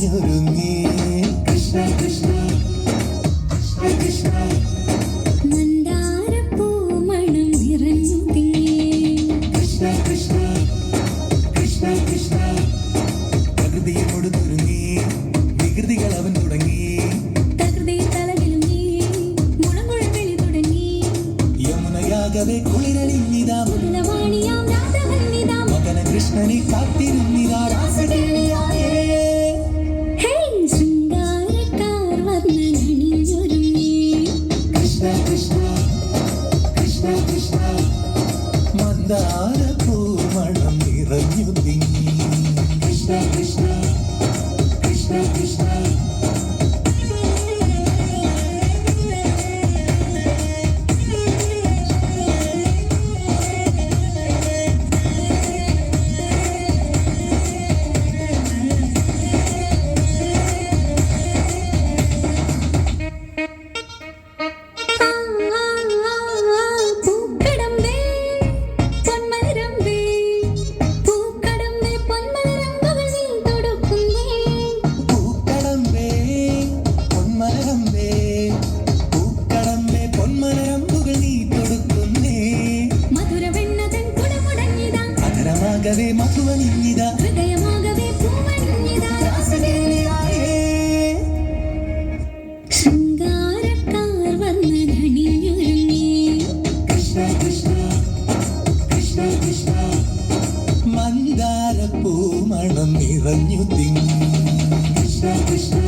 മഞ്ഞൊരുങ്ങി മന്ദാര പൂമണം നിറഞ്ഞു കൃഷ്ണ കൃഷ്ണ ഹൃദയമാകവേ മധുവനിഞ്ഞിത ഹൃദയമാകവേ ശൃംഗാരക്കാർ വന്ന് ധണിഞ്ഞൊരുങ്ങി കൃഷ്ണ കൃഷ്ണ കൃഷ്ണ കൃഷ്ണ. മന്ദാരപ്പൂ മണം നിറഞ്ഞു തിങ്ങി. കൃഷ്ണ കൃഷ്ണ.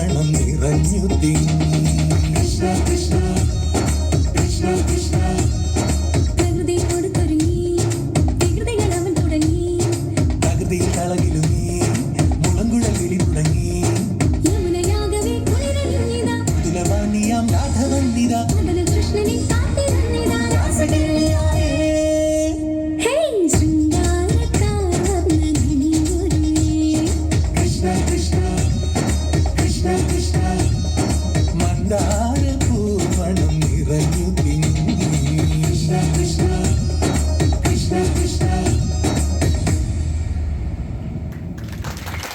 മണം നിറഞ്ഞു തിങ്ങി